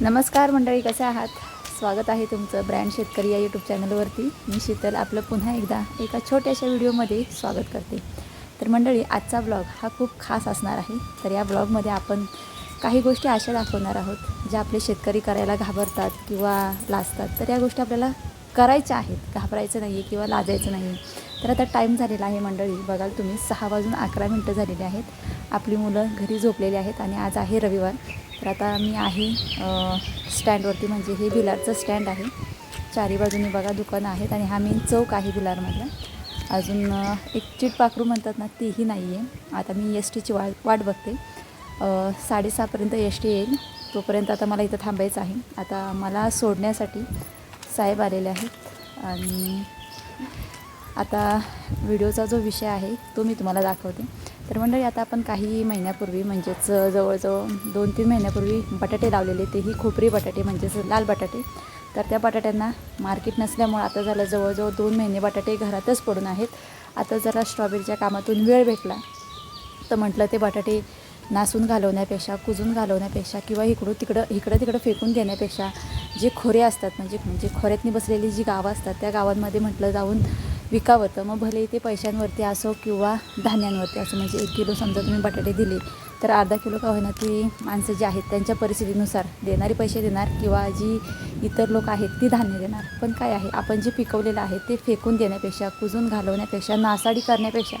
नमस्कार मंडळी कसे आहात? स्वागत आहे तुमचं ब्रँड शेतकरी या यूट्यूब चॅनलवरती. मी शीतल आपलं पुन्हा एकदा एका छोट्याशा व्हिडिओमध्ये स्वागत करते. तर मंडळी आजचा ब्लॉग हा खूप खास असणार आहे. तर या ब्लॉगमध्ये आपण काही गोष्टी अशा दाखवणार आहोत ज्या आपले शेतकरी करायला घाबरतात किंवा लाजतात. तर या गोष्टी आपल्याला करायच्या आहेत. घाबरायचं नाही आहे किंवा लाजायचं नाही तर आता टाईम झालेला आहे मंडळी. बघाल तुम्ही सहा वाजून अकरा मिनटं झालेली आहेत. आपली मुलं घरी झोपलेली आहेत आणि आज आहे रविवार. तर आता मी आहे स्टँडवरती म्हणजे हे भिलारचं स्टँड आहे. चारी बाजूनी बघा दुकानं आहेत आणि हा मेन चौक आहे भिलारमधला अजून एक चिटपाखरू म्हणतात ना तीही नाही आहे आता मी एस टीची वाट वाट बघते. साडेसहापर्यंत एस टी येईल. तोपर्यंत आता मला इथं थांबायचं आहे. आता मला सोडण्यासाठी साहेब आलेले आहेत. आणि आता व्हिडिओचा जो विषय आहे तो मी तुम्हाला दाखवते. तर मंडळी आता आपण काही महिन्यापूर्वी म्हणजेच जवळजवळ दोन तीन महिन्यापूर्वी बटाटे लावलेले. तेही खोपरी बटाटे म्हणजेच लाल बटाटे. तर त्या बटाट्यांना मार्केट नसल्यामुळं आता झालं जवळजवळ दोन महिने बटाटे घरातच पडून आहेत. आता जरा स्ट्रॉबेरीच्या कामातून वेळ भेटला. तर म्हटलं ते बटाटे नासून घालवण्यापेक्षा कुजून घालवण्यापेक्षा किंवा इकडं तिकडं इकडं तिकडं फेकून देण्यापेक्षा जे खोरे असतात म्हणजे म्हणजे खोऱ्यातनी बसलेली जी गावं असतात त्या गावांमध्ये म्हटलं जाऊन विकावं तर मग भले ते पैशांवरती असो किंवा धान्यांवरती असो म्हणजे एक किलो समजा तुम्ही बटाटे दिले तर अर्धा किलो का होईना ती माणसं जी आहेत त्यांच्या परिस्थितीनुसार देणारे पैसे देणार किंवा जी इतर लोक आहेत ती धान्य देणार. पण काय आहे आपण जे पिकवलेलं आहे ते फेकून देण्यापेक्षा कुजून घालवण्यापेक्षा नासाडी करण्यापेक्षा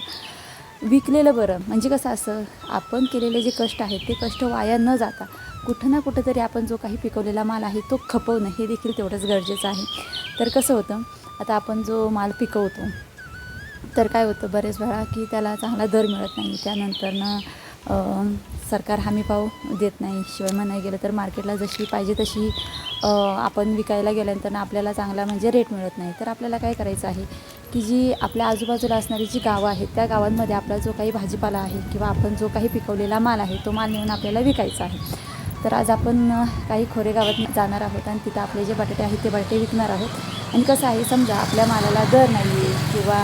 विकलेलं बरं. म्हणजे कसं असं आपण केलेले जे कष्ट आहेत ते कष्ट वाया न जाता कुठं ना कुठं तरी आपण जो काही पिकवलेला माल आहे तो खपवणं हे देखील तेवढंच गरजेचं आहे. तर कसं होतं आता आपण जो माल पिकवतो तर काय होतं बरेच वेळा की त्याला चांगला दर मिळत नाही. त्यानंतरनं सरकार हमी भाव देत नाही. शिवाय म्हणाय गेलं तर मार्केटला जशी पाहिजे तशी आपण विकायला गेल्यानंतर आपल्याला चांगला म्हणजे रेट मिळत नाही. तर आपल्याला काय करायचं आहे की जी आपल्या आजूबाजूला असणारी जी गावं आहेत त्या गावांमध्ये आपला जो काही भाजीपाला आहे किंवा आपण जो काही पिकवलेला माल आहे तो माल नेऊन आपल्याला विकायचा आहे. तर आज आपण काही खोरेगावात जाणार आहोत आणि तिथं आपले जे बटाटे आहेत ते बटाटे विकणार आहोत. आणि कसं आहे समजा आपल्या मालाला दर नाही आहे किंवा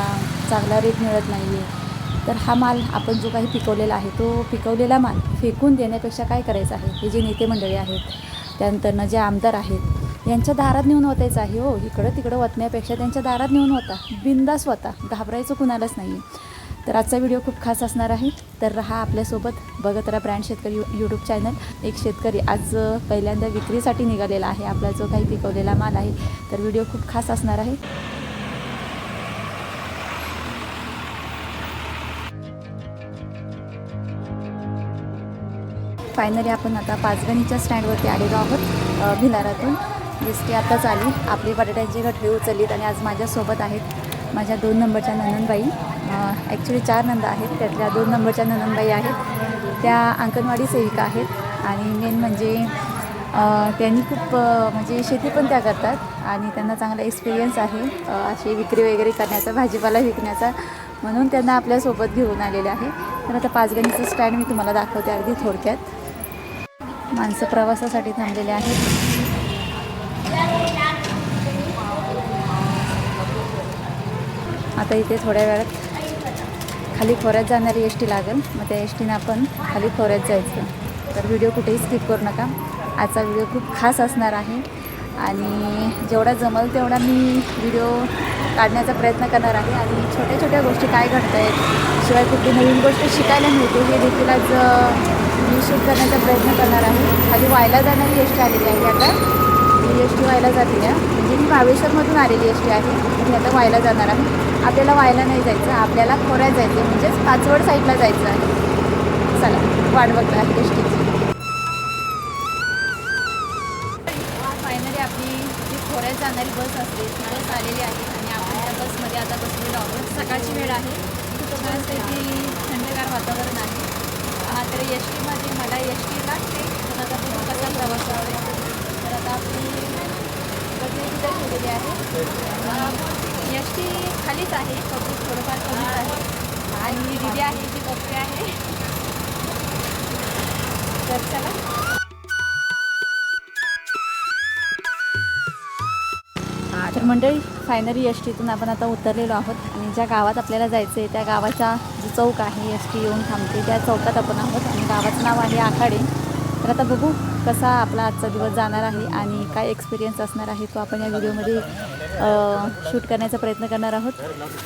चांगला रेट मिळत नाही आहे तर हा माल आपण जो काही पिकवलेला आहे तो पिकवलेला माल फेकून देण्यापेक्षा काय करायचं आहे? हे जे नेते मंडळी आहेत त्यानंतरनं जे आमदार आहेत यांच्या दारात नेऊन होतायचं आहे. हो इकडं तिकडं वतण्यापेक्षा त्यांच्या दारात नेऊन होता बिंदास होता घाबरायचं कुणालाच नाही आहे तर आजचा व्हिडिओ खूप खास असणार आहे. तर रहा आपल्यासोबत बघत राहा ब्रँड शेतकरी यू यूट्यूब चॅनल एक शेतकरी आज पहिल्यांदा विक्रीसाठी निघालेला आहे. आपला जो काही पिकवलेला माल आहे तर व्हिडिओ खूप खास असणार आहे. फायनली आपण आता पाचगणीच्या स्टँडवरती आलेलो आहोत भिलारातून दिसते टी आत्ताच आली. आपली बटाट्यांची घटली उचललीत आणि आज माझ्यासोबत आहेत माझ्या दोन नंबरच्या ननंदबाई ॲक्च्युली चार नंदा आहेत त्यातल्या दोन नंबरच्या ननंदबाई आहेत. त्या अंगणवाडी सेविका आहेत आणि मेन म्हणजे त्यांनी खूप म्हणजे शेती पण त्या करतात आणि त्यांना चांगला एक्सपिरियन्स आहे अशी विक्री वगैरे करण्याचा भाजीपाला विकण्याचा. म्हणून त्यांना आपल्यासोबत घेऊन आलेले आहे. तर आता पाचगणीचं स्टँड मी तुम्हाला दाखवते अगदी थोडक्यात. माणसं प्रवासासाठी थांबलेले आहेत. आता इथे थोड्या वेळात खाली खोऱ्यात जाणारी एस टी लागेल. मग त्या एस टीनं आपण खाली खोऱ्यात जायचं. तर व्हिडिओ कुठेही स्किप करू नका. आजचा व्हिडिओ खूप खास असणार आहे. आणि जेवढा जमल तेवढा मी व्हिडिओ काढण्याचा प्रयत्न करणार आहे. आणि छोट्या छोट्या गोष्टी काय घडत आहेत शिवाय कुठली नवीन गोष्ट शिकायला मिळते हे देखील आज मी शूट करण्याचा प्रयत्न करणार आहे. खाली व्हायला जाणारी एस टी आलेली आहे आता. ही एस टी व्हायला जाते. आहे म्हणजे मी महावेश्वरमधून आलेली एस टी आहे. मी आता व्हायला जाणार आहे. आपल्याला व्हायला नाही जायचं आपल्याला खोऱ्यात जायचं म्हणजेच पाचवड साईडला जायचं आहे. चला वाट बघता आहे एस फायनली आपली जी खोऱ्यात जाणारी बस असते बस आलेली आहे आणि आपण त्या बसमध्ये आता बसलेलो आहोत. सकाळची वेळ आहे. की थंडगार वातावरण आहे. हा तर एस टीमध्ये मला एस टी लागते. तर आता तुम्ही कसा प्रवास आवडेल तर आता आपली बदली तिथे ठेवलेली आहे. एस टी खालीच आहे पब्लिक थोडंफार कमीच आहे. आणि दिदी आहे ती बघते आहे. तर चला. तर मंडळी फायनली एस टीतून आपण आता उतरलेलो आहोत. आणि ज्या गावात आपल्याला जायचं आहे त्या गावाचा जो चौक आहे एस टी येऊन थांबते त्या चौकात आपण आहोत. आणि गावाचं नाव आहे आखाडे. तर आता बघू कसा आपला आजचा दिवस जाणार आहे आणि काय एक्सपिरियन्स असणार आहे तो आपण या व्हिडिओमध्ये शूट करण्याचा प्रयत्न करणार आहोत.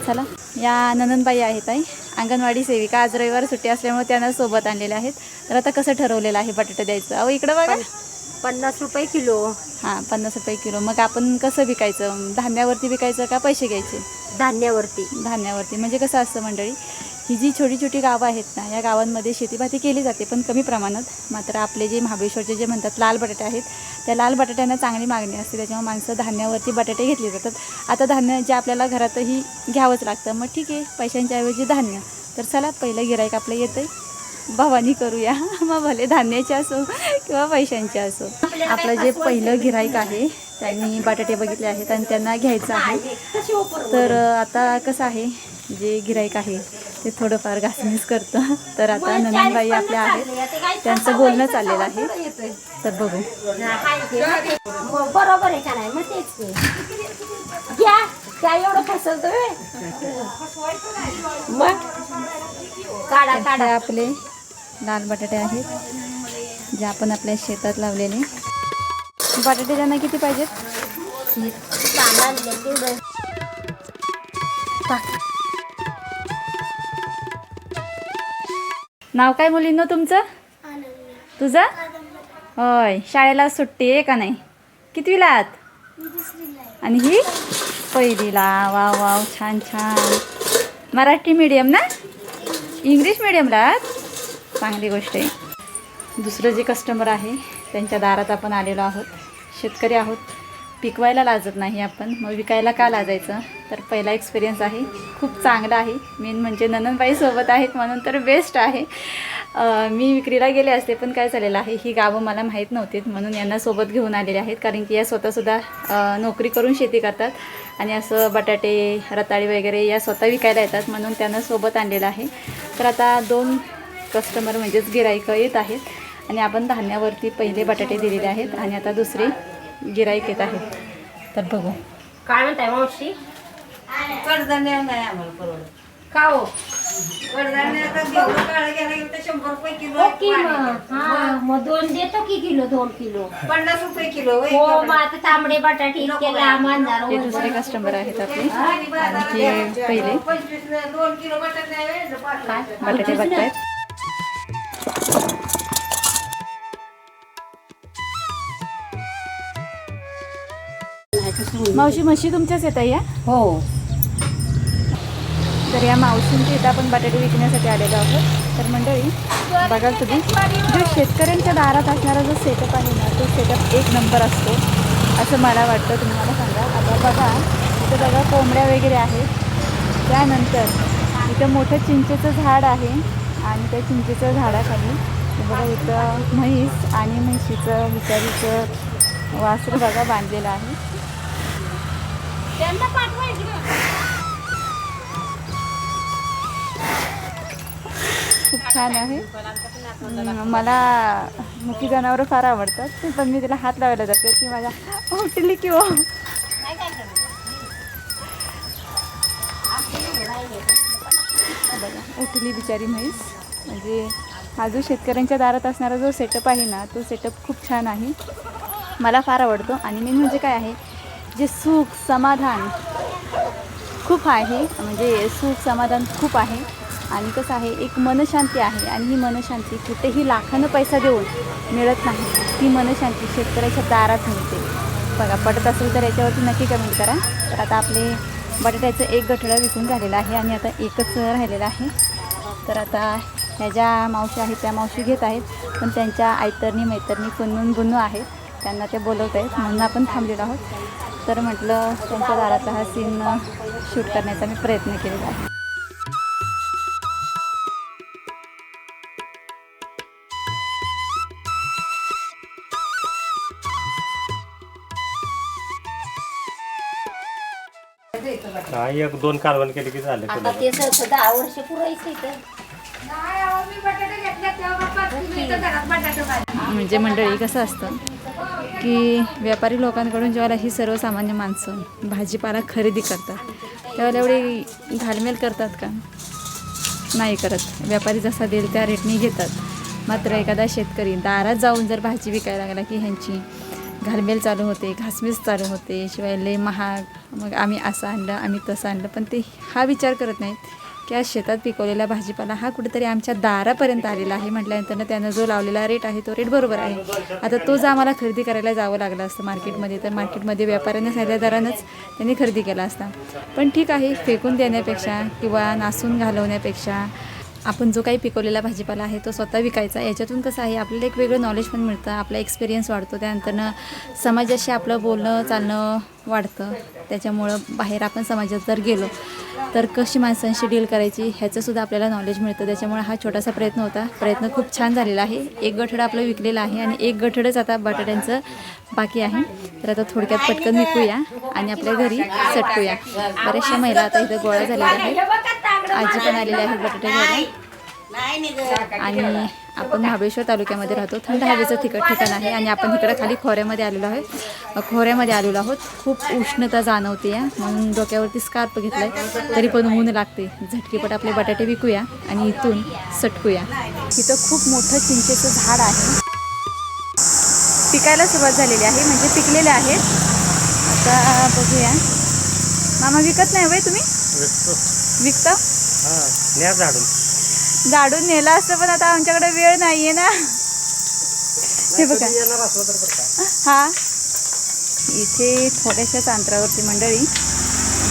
चला. या नंदनबाई आहेत आई अंगणवाडी सेविका. आज रविवार सुट्टी असल्यामुळे त्यांना सोबत आणलेल्या आहेत. तर आता कसं ठरवलेलं आहे बटाटे द्यायचं? अहो इकडं बघा. पन्नास रुपये किलो. हां पन्नास रुपये किलो. मग आपण कसं विकायचं? धान्यावरती विकायचं का पैसे घ्यायचे? धान्यावरती. धान्यावरती. म्हणजे कसं असतं मंडळी? ही जी छोटी छोटी गावं आहेत ना या गावांमध्ये शेतीभाती केली जाते पण कमी प्रमाणात मात्र आपले जे महाबळेश्वरचे जे म्हणतात लाल बटाटे आहेत त्या लाल बटाट्यांना चांगली मागणी असते. त्याच्यामुळे माणसं धान्यावरती बटाटे घेतले जातात. आता धान्य जे आपल्याला घरातही घ्यावंच लागतं. मग ठीक आहे पैशांच्या ऐवजी धान्य. तर चला पहिलं गिराईक आपलं येतं आहे भवानी करूया. मग भले धान्याचे असो किंवा पैशांचे असो. आपलं जे पहिलं गिराईक आहे त्यांनी बटाटे बघितले आहेत आणि त्यांना घ्यायचं आहे. तर आता कसं आहे जे गिराईक आहे ते थोडंफार घासणीस करतं. तर आता नंदनबाई आपल्या आहेत. त्यांचं बोलणं चाललेलं आहे. तर बघू. बरोबर आहे का नाही? मग तेच की. घ्या काय एवढं फसवतोय. मग काढा काढा. हे आपले लाल बटाटे आहेत जे आपण आपल्या शेतात लावलेले. बटाटे त्यांना किती पाहिजेत? नाव काय मुलींनो तुमचं? तुझं? होय. शाळेला सुट्टी आहे का नाही? कितवीला आहात? आणि ही? पहिलीला. वा वा छान छान. मराठी मीडियम ना? इंग्लिश मीडियमला आहात? चांगली गोष्ट आहे. दुसरं जे कस्टमर आहे त्यांच्या दारात आपण आलेलो आहोत. शेतकरी आहोत. पिकवायला लाजत नाही आपण. मग विकायला का लाजायचं? तर पहिला एक्सपिरियन्स आहे. खूप चांगला आहे. मेन म्हणजे ननंदबाई सोबत आहेत म्हणून तर बेस्ट आहे. मी विक्रीला गेले असते पण काय झालेलं आहे? ही गावं मला माहीत नव्हतीत म्हणून यांना सोबत घेऊन आलेले आहेत. कारण की या स्वतःसुद्धा नोकरी करून शेती करतात. आणि असं बटाटे रताळी वगैरे या स्वतः विकायला येतात म्हणून त्यांना सोबत आणलेलं आहे. तर आता दोन कस्टमर म्हणजेच गिराईकं येत आहेत. आणि आपण धान्यावरती पहिले बटाटे दिलेले आहेत. आणि आता दुसरी गिराईक येत आहेत तर बघू. काय म्हणताय मावशी? कडधान्य नाही आम्हाला परवडत. का हो? कडधान्य आता घेऊन काळं घ्यायला गेलं तर शंभर रुपये किलो हो की वाढले. मग? हा मग दोन देतो की किलो दोन किलो? पन्नास रुपये किलो होय. हो मग आता तांबडे बटाटे आणणार हे दुसरे कस्टमर आहेत आपले. आणि बाजारात आणि पहिले. पंचवीस दोन किलो बटाटे आहे पाच? बटाटे बघतायत. मावशी म्हशी तुमच्याच येत आहे या हो. तर या मावशींच्या इथं आपण बटाटे विकण्यासाठी आलेलो आहोत. तर मंडळी बघा तुम्ही जो शेतकऱ्यांच्या दारात असणारा जो सेटअप आहे ना तो सेटअप एक नंबर असतो. असं मला वाटतं तुम्ही मला सांगा. आता बघा इथं बघा कोंबड्या वगैरे आहेत. त्यानंतर इथं मोठं चिंचेचं झाड आहे आणि त्या चिंचेच्या झाडाखाली बघा इथं म्हैस आणि म्हैशीचं विचारीचं वासरू बघा बांधलेलं आहे. त्यांना खूप छान आहे. मला मुकी जनावरं फार आवडतात पण मी तिला हात लावायला जाते ती माझ्या उठली की हो बघा उठली बिचारी म्हैस. म्हणजे हा जो शेतकऱ्यांच्या दारात असणारा जो सेटअप आहे ना तो सेटअप खूप छान आहे. मला फार आवडतो. आणि मेन म्हणजे काय आहे जे सुख समाधान खूप आहे म्हणजे सुख समाधान खूप आहे. आणि कसं आहे एक मनशांती आहे आणि ही मनशांती कुठेही लाखानं पैसा देऊन मिळत नाही. ती मनशांती शेतकऱ्याच्या दारात मिळते. बघा पटत असेल तर याच्यावरती नक्की कमेंट करा. तर आता आपले बटाट्याचं एक गठडं विकून झालेलं आहे आणि आता एकच राहिलेलं आहे. तर आता ह्या ज्या मावशी आहेत त्या मावशी घेत आहेत. पण त्यांच्या आयतरणी मैतरणी कुन्नून गुन्नू आहेत त्यांना ते बोलवत आहेत. म्हणून आपण थांबलेलो आहोत. तर म्हटलं त्यांच्या दारातला हा सीन शूट करण्याचा मी प्रयत्न केलेला आहे. हा एक दोन कारवण केले की झाले आता ते सहसा दहा वर्ष पुरायचं इथं. म्हणजे मंडळी कसं असतं? की व्यापारी लोकांकडून जेव्हा ही सर्वसामान्य माणसं भाजीपाला खरेदी करतात त्यावेळेला एवढी घालमेल करतात का? नाही करत. व्यापारी जसा देईल त्या रेटने घेतात. मात्र एखादा शेतकरी दारात जाऊन जर भाजी विकायला लागला की ह्यांची घालमेल चालू होते घासमीस चालू होते शिवाय लय महाग मग आम्ही असं आणलं आम्ही तसं आणलं पण ते हा विचार करत नाहीत. की आज शेतात पिकवलेला भाजीपाला हा कुठेतरी आमच्या दारापर्यंत आलेला आहे म्हटल्यानंतर त्यानं जो लावलेला रेट आहे तो रेट बरोबर आहे. आता तो जर आम्हाला खरेदी करायला जावं लागलं असतं मार्केटमध्ये तर मार्केटमध्ये व्यापाऱ्यांना साध्या दरानंच त्यांनी खरेदी केला असता. पण ठीक आहे फेकून देण्यापेक्षा किंवा नासून घालवण्यापेक्षा आपण जो काही पिकवलेला भाजीपाला आहे तो स्वतः विकायचा. याच्यातून कसं आहे आपल्याला एक वेगळं नॉलेज पण मिळतं आपला एक्सपिरियन्स वाढतो. त्यानंतरनं समाजाशी आपलं बोलणं चालणं वाढतं. त्याच्यामुळं बाहेर आपण समाजात जर गेलो तर कशी माणसांशी डील करायची ह्याचंसुद्धा आपल्याला नॉलेज मिळतं. त्याच्यामुळे हा छोटासा प्रयत्न होता. प्रयत्न खूप छान झालेला आहे. एक गठडं आपलं विकलेलं आहे आणि एक गठडंच आता बटाट्यांचं बाकी आहे. तर आता थोडक्यात पटकन विकूया आणि आपल्या घरी सटकूया. बऱ्याचशा महिला आता इथं गोळा झालेल्या आहेत. आजी पण आलेली आहे बटाटे घ्यायला. आणि आपण महाबळेश्वर तालुक्यामध्ये राहतो. थंड हवेचं ठिकाण ठिकाण आहे आणि आपण इकडं खाली खोऱ्यामध्ये आलेलो आहे खोऱ्यामध्ये आलेलो आहोत. खूप उष्णता जाणवते या. म्हणून डोक्यावरती स्कार्प घेतलाय. तरी पण ऊन लागते. झटकीपट आपले बटाटे विकूया आणि इथून सटकूया. इथं खूप मोठं चिंचेचं झाड आहे. पिकायला सुरुवात झालेली आहे. म्हणजे पिकलेले आहेत आता बघूया. मामा विकत नाही वय तुम्ही? विकता. झाडून. झाडून नेला असतं पण आता आमच्याकडे वेळ नाहीये ना. हे बघा. हा. इथे थोड्याशाच अंतरावरती मंडळी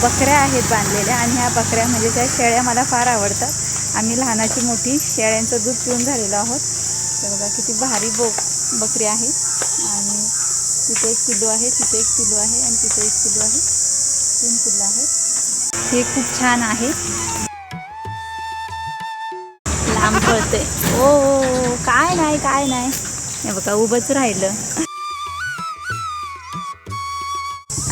बकऱ्या आहेत बांधलेल्या आणि ह्या बकऱ्या म्हणजे त्या शेळ्या मला फार आवडतात. आम्ही लहानाची मोठी शेळ्यांचं दूध पिऊन झालेलो आहोत. तर बघा किती भारी बो बकरी आहे. आणि तिथे एक पिल्लू आहे तिथे एक पिल्लू आहे आणि तिथे एक पिल्लू आहे. तीन पिल्लू आहेत. हे खूप छान आहे. काय नाही. हे बघा उभंच राहिलं.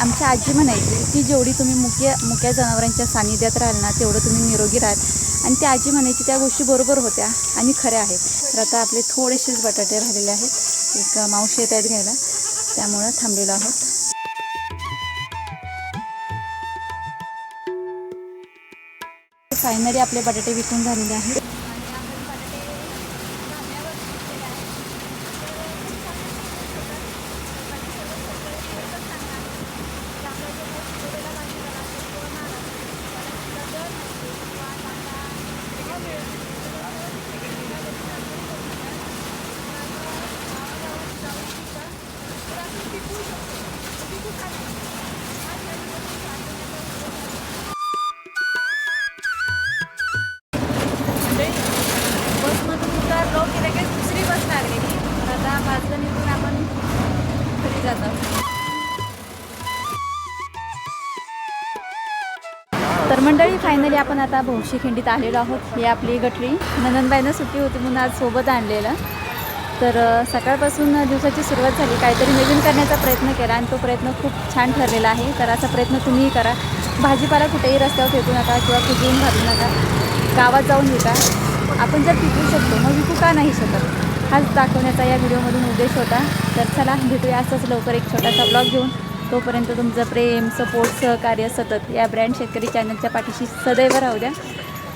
आमच्या आजी म्हणायची की जेवढी तुम्ही मुक्या मुक्या जनावरांच्या सानिध्यात राहाल ना तेवढं तुम्ही निरोगी राहाल. आणि त्या आजी म्हणायची त्या गोष्टी बरोबर होत्या आणि खऱ्या आहेत. तर आता आपले थोडेसेच बटाटे राहिलेले आहेत. एक मावशी येत आहेत घ्यायला. त्यामुळं थांबलेलो आहोत. फायनली आपले बटाटे विकून झालेले आहेत. तर मंडळी फायनली आपण आता भौशी खिंडीत आलेलो आहोत. ही आपली गठरी नंदनबाईनं सुट्टी होती म्हणून आज सोबत आणलेलं. तर सकाळपासून दिवसाची सुरुवात झाली. काहीतरी नवीन करण्याचा प्रयत्न केला आणि तो प्रयत्न खूप छान ठरलेला आहे. तर असा प्रयत्न तुम्हीही करा. भाजीपाला कुठेही रस्त्यावर फेकू नका किंवा कुजवून घालू नका. गावात जाऊन विका. आपण जर पिकू शकतो मग विकू का नाही शकत? हाच दाखवण्याचा या व्हिडिओमधून उद्देश होता. तर चला भेटूया असंच लवकर एक छोटासा ब्लॉग घेऊन. तोपर्यंत तुमचं प्रेम सपोर्ट सहकार्य सतत या ब्रँड शेतकरी चॅनलच्या पाठीशी सदैव राहू द्या.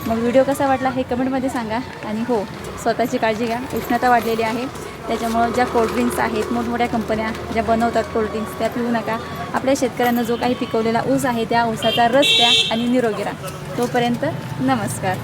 मग व्हिडिओ कसा वाटला हे कमेंटमध्ये सांगा. आणि हो स्वतःची काळजी घ्या. उष्णता वाढलेली आहे. त्याच्यामुळं ज्या कोल्ड्रिंक्स आहेत मोठमोठ्या कंपन्या ज्या बनवतात कोल्ड्रिंक्स त्या पिऊ नका. आपल्या शेतकऱ्यांना जो काही पिकवलेला ऊस आहे त्या ऊसाचा रस द्या आणि निरोगी राहा. तोपर्यंत नमस्कार.